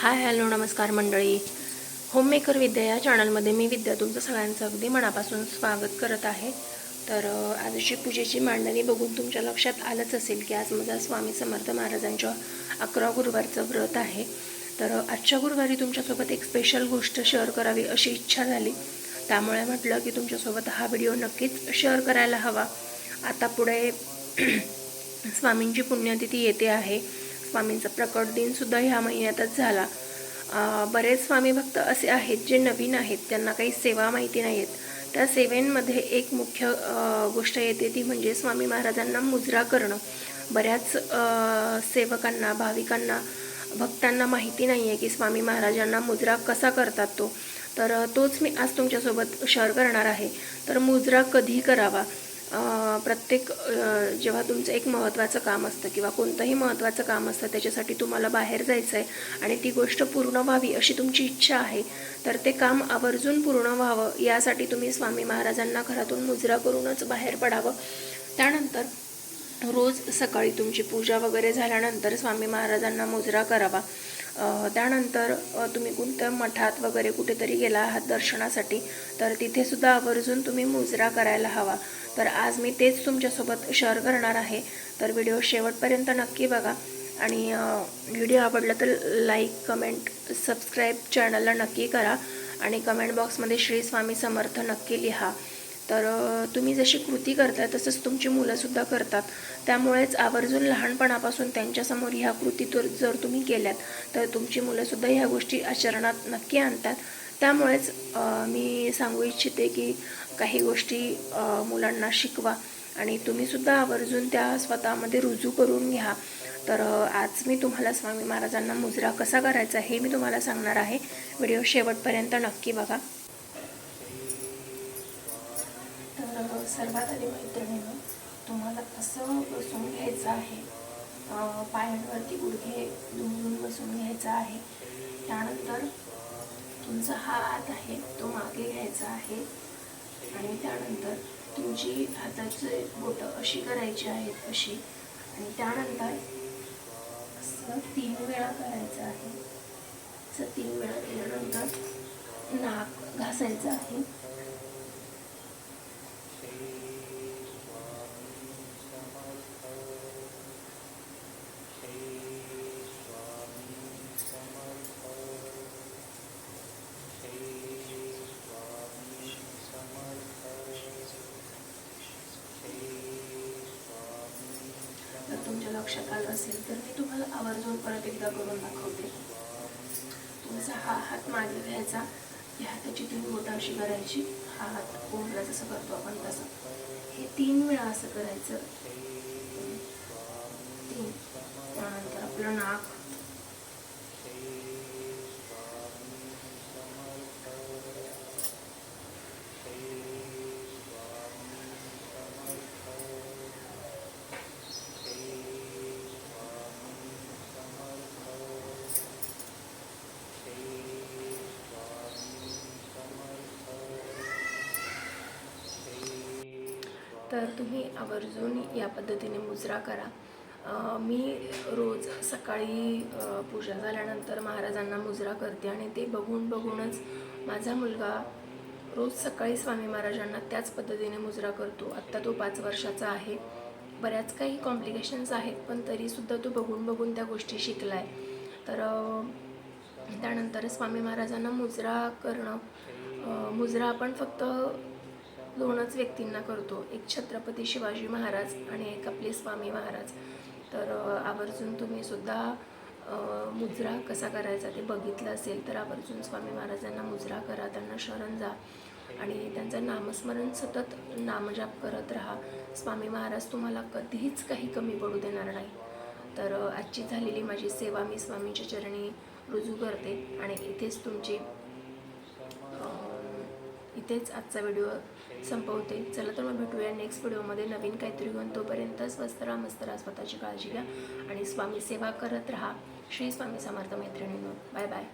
Hi hello नमस्कार मंडळी. Homemaker विद्या या चॅनलमध्ये मी विद्या तुमचं सगळ्यांचं अगदी मनापासून स्वागत करत आहे. तर आजची पूजेची मांडणी बघून तुमच्या लक्षात आलंच असेल की आज माझा स्वामी समर्थ महाराजांच्या अकरा गुरुवारचं व्रत आहे. तर आजच्या गुरुवारी तुमच्यासोबत एक स्पेशल गोष्ट शेअर करावी अशी इच्छा झाली. त्यामुळे म्हटलं की तुमच्यासोबत हा व्हिडिओ नक्कीच शेअर करायला हवा. आता पुढे स्वामींची पुण्यतिथी येते आहे. स्वामींचा प्रकट दिनसुद्धा ह्या महिन्यातच झाला. बरेच स्वामी भक्त असे आहेत जे नवीन आहेत त्यांना काही सेवा माहिती नाही आहेत त्या सेवेंमध्ये एक मुख्य गोष्ट येते ती म्हणजे स्वामी महाराजांना मुजरा करणं. बऱ्याच सेवकांना भाविकांना भक्तांना माहिती नाही आहे की स्वामी महाराजांना मुजरा कसा करतात तो. तर तोच मी आज तुमच्यासोबत शेअर करणार आहे. तर मुजरा कधी करावा? प्रत्येक जेव्हा तुमचं एक महत्त्वाचं काम असतं किंवा कोणतंही महत्त्वाचं काम असतं त्याच्यासाठी तुम्हाला बाहेर जायचं आहे आणि ती गोष्ट पूर्ण व्हावी अशी तुमची इच्छा आहे तर ते काम आवर्जून पूर्ण व्हावं यासाठी तुम्ही स्वामी महाराजांना घरातून मुजरा करूनच बाहेर पडावं. त्यानंतर रोज सकाळी तुमची पूजा वगैरे झाल्यानंतर स्वामी महाराजांना मुजरा करावा. त्यानंतर तुम्ही कोणत्या मठात वगैरे कुठेतरी गेला आहात दर्शनासाठी तर तिथेसुद्धा आवर्जून तुम्ही मुजरा करायला हवा. तर आज मी तेच तुमच्यासोबत शेअर करणार आहे. तर व्हिडिओ शेवटपर्यंत नक्की बघा. आणि व्हिडिओ आवडला तर लाईक कमेंट सबस्क्राईब चॅनलला नक्की करा. आणि कमेंट बॉक्समध्ये श्री स्वामी समर्थ नक्की लिहा. तर तुम्ही जशी कृती करताय तसंच तुमची मुलंसुद्धा करतात. त्यामुळेच आवर्जून लहानपणापासून त्यांच्यासमोर ह्या कृती तर जर तुम्ही केल्यात तर तुमची मुलंसुद्धा ह्या गोष्टी आचरणात नक्की आणतात. त्यामुळेच मी सांगू इच्छिते की काही गोष्टी मुलांना शिकवा आणि तुम्हीसुद्धा आवर्जून त्या स्वतःमध्ये रुजू करून घ्या. तर आज मी तुम्हाला स्वामी महाराजांना मुजरा कसा करायचा हे मी तुम्हाला सांगणार आहे. व्हिडिओ शेवटपर्यंत नक्की बघा तर सर्वात आधी मैत्रिणीनं तुम्हाला असं बसून घ्यायचं आहे. पायांवरती गुडघे दुमडून बसून घ्यायचा आहे. त्यानंतर तुमचा हा हात आहे तो मागे घ्यायचा आहे. आणि त्यानंतर तुमची हाताचे बोटं अशी करायची आहेत अशी. आणि त्यानंतर असं तीन वेळा करायचं आहे. असं तीन वेळा केल्यानंतर नाक घासायचं आहे. लक्षात आलं असेल तर मी तुम्हाला आवर्जून परत एकदा करून दाखवते. तुमचा हा हात मागे घ्यायचा. या हाताची तीन बोटं अशी करायची हा हात कोंबडा जसं करतो आपण तसं. हे तीन वेळा असं करायचं. तीन. त्यानंतर आपलं नाक. तर तुम्ही आवर्जून या पद्धतीने मुजरा करा. मी रोज सकाळी पूजा झाल्यानंतर महाराजांना मुजरा करते आणि ते बघून बघूनच माझा मुलगा रोज सकाळी स्वामी महाराजांना त्याच पद्धतीने मुजरा करतो. आत्ता तो पाच वर्षाचा आहे. बऱ्याच काही कॉम्प्लिकेशन्स आहेत पण तरीसुद्धा तो बघून बघून त्या गोष्टी शिकला आहे तर त्यानंतर स्वामी महाराजांना मुजरा करणं मुजरा आपण फक्त दोनच व्यक्तींना करतो. एक छत्रपती शिवाजी महाराज आणि एक आपले स्वामी महाराज. तर आवर्जून तुम्ही सुद्धा मुजरा कसा करायचा ते बघितलं असेल तर आवर्जून स्वामी महाराजांना मुजरा करा त्यांना शरण जा आणि त्यांचं नामस्मरण सतत नामजाप करत राहा. स्वामी महाराज तुम्हाला कधीच काही कमी पडू देणार नाही. तर आजची झालेली माझी सेवा मी स्वामीच्या चरणी रुजू करते आणि इथेच तुमची इथेच आजचा व्हिडिओ संपवते. चला तर मग भेटूया नेक्स्ट व्हिडिओमध्ये. नवीन काहीतरी घेऊन तोपर्यंत स्वस्त राहा मस्त राहा स्वतःची काळजी घ्या आणि स्वामी सेवा करत राहा. श्री स्वामी समर्थ मैत्रिणींनो. Bye bye